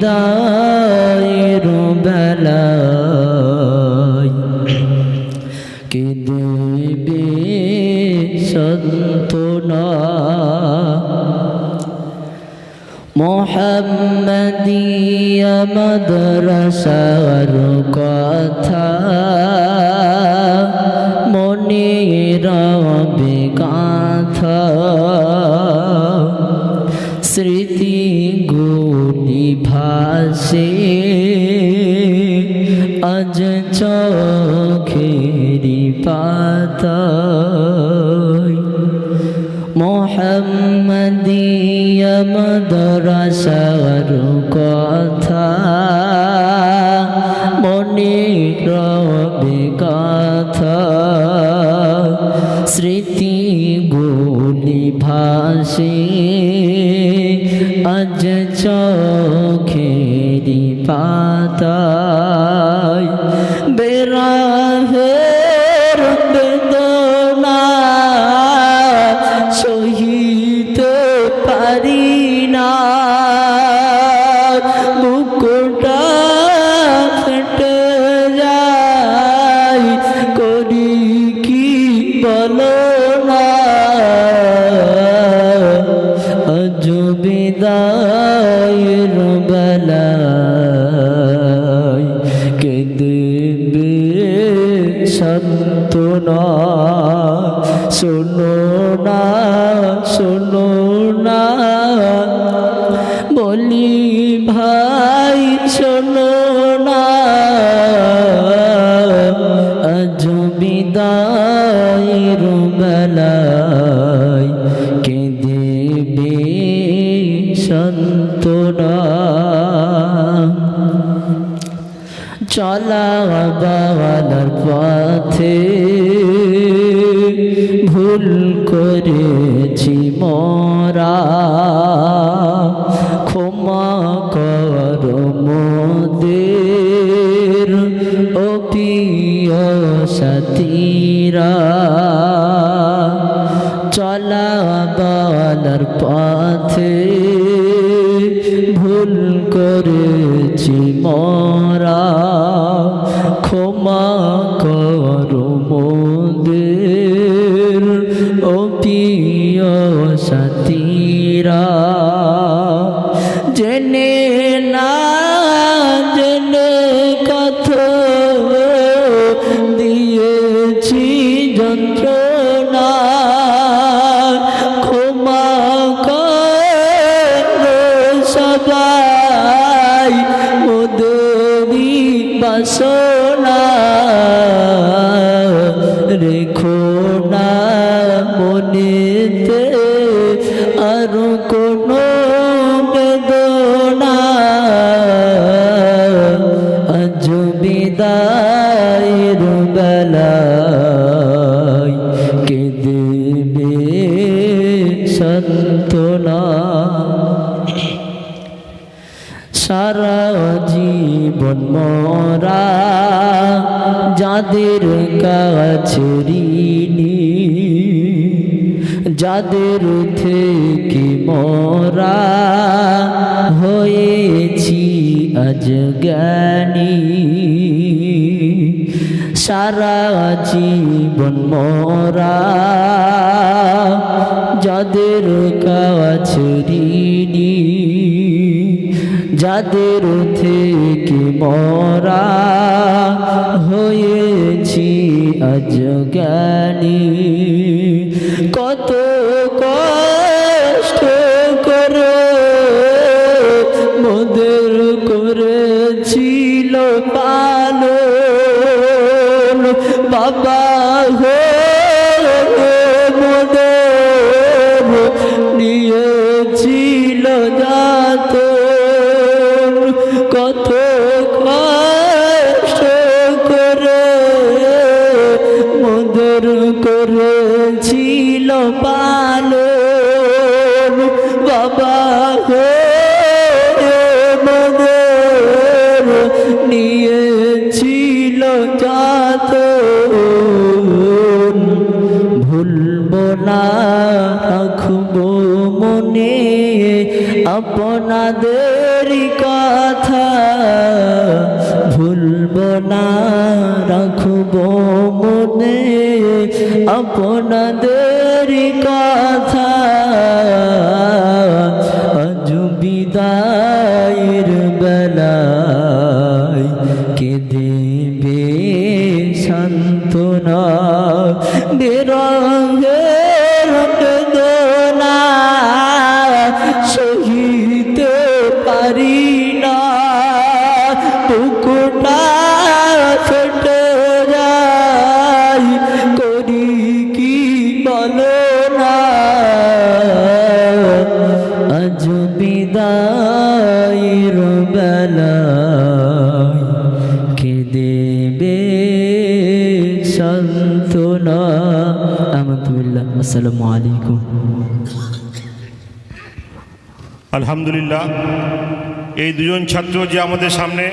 বিদায়ের বেলায় কে দেবে সন্তনা মোহাম্মদিয়া মাদ্রাসার কথা। আজ চোখেরি পাতায় মোহাম্মদিয়া মাদ্রাসার কথা মনে রবে কথা স্মৃতি গুলি ভাসে আজ চোখেরি পাতায় রা সন্তনা শোনো না শোনো না। বলি ভাই শোনো না। আজ বিদায় বেলায় চলা বাবার পথে ভুল করেছি মরা। ক্ষমা কর মোদের ও প্রিয় সাথীরা। বাসনা রেখো না মনেতে আর কোনো বেদনা। আজ বিদায়ের বেলায় কে দেবে সন্তনা সারা জীবন মরা, যাদের কাছে যাদের থেকে মরা হয়েছি আজ জ্ঞানী। সারা জীবন মরা, যাদের কাছে ঋণী যাদের থেকে মরা হয়েছি আজ কত কষ্ট করে মোদের করেছিল পালন। বাবা হয়ে রাখব মনে আপনাদের কথা ভুলব না রাখব মনে আপনাদের সান্ত্বনা আহমদুল্লাহ আসসালামু আলাইকুম। আলহামদুলিল্লাহ এই দুজন ছাত্র যে আমাদের সামনে